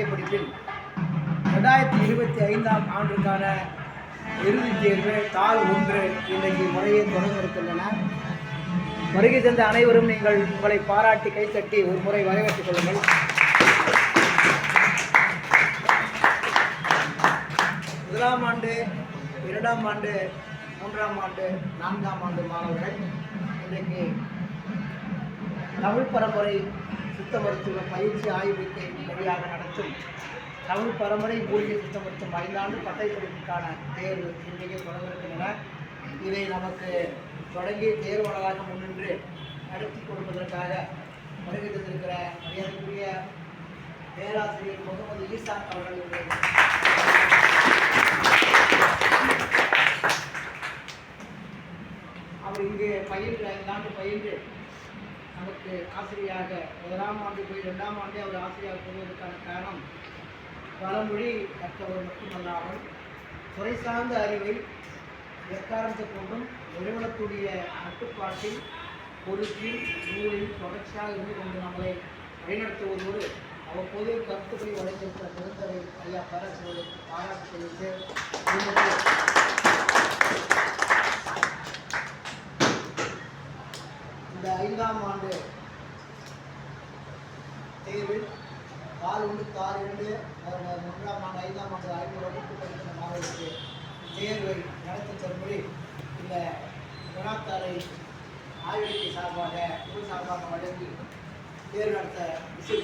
பட்டய படிப்பில் ரெண்டாயிரத்தி இருபத்தி ஐந்தாம் ஆண்டுக்கான இறுதித் தேர்வு தாள் ஒன்று இன்றைக்கு முறையை தொடங்கியிருக்கின்றன வருகை தந்த அனைவரும் நீங்கள் உங்களை பாராட்டி கைத்தட்டி ஒரு முறை வரவேற்றுக் கொள்ளுங்கள். முதலாம் ஆண்டு இரண்டாம் ஆண்டு மூன்றாம் ஆண்டு நான்காம் ஆண்டு மாணவர்கள் இன்றைக்கு தமிழ் பரம்பரை சித்த மருத்துவ பயிற்சி ஆய்வுக்கை வழியாக நடத்தும் தமிழ் பரம்பரை மூலிகை சித்த மருத்துவம் ஐந்தாண்டு பட்டை படிப்புக்கான தேர்வு இன்றைக்கு தொடங்கியிருக்கின்றன இதை நமக்கு தொடங்கி தேர்வாளராக முன்னின்று நடத்தி கொடுப்பதற்காக வருகின்றிருக்கிற மரியாதைக்குரிய பேராசிரியர் முகமது ஈசான் அவர்களுடைய அவர் இங்கே பயின்று ஐந்தாண்டு பயின்று நமக்கு ஆசிரியராக முதலாம் ஆண்டு போய் இரண்டாம் ஆண்டே அவர் ஆசிரியராக போவதற்கான காரணம் பலமொழி கற்றவர் மட்டுமல்லாமல் துறை சார்ந்த அறிவை எக்காரணத்தை கொண்டும் நிறுவனத்துடைய கட்டுப்பாட்டில் பொறுப்பி நூலில் தொடர்ச்சியாக இருந்து கொண்டு நம்மளை வழிநடத்துவதோடு அவ்வப்போது கருத்துக்களை வழங்கியிருக்கிற சிறந்தவை ஐயா பேரரசர்களுக்கு பாராட்டு தெரிவித்து இந்த இந்த ஆண்டு. தேர்வில் கால் ஒன்று கால் இரண்டு. மூன்றாம் ஆண்டு ஐந்தாம் ஆண்டு ஐநூறு வகுப்பு படிக்கிற மாணவர்களுக்கு தேர்வை நடத்தி தரும்படி இந்த வினாத்தாளை ஆய்வறிக்கை சார்பாக குழு சார்பாக வழங்கி தேர்வு நடத்த விசை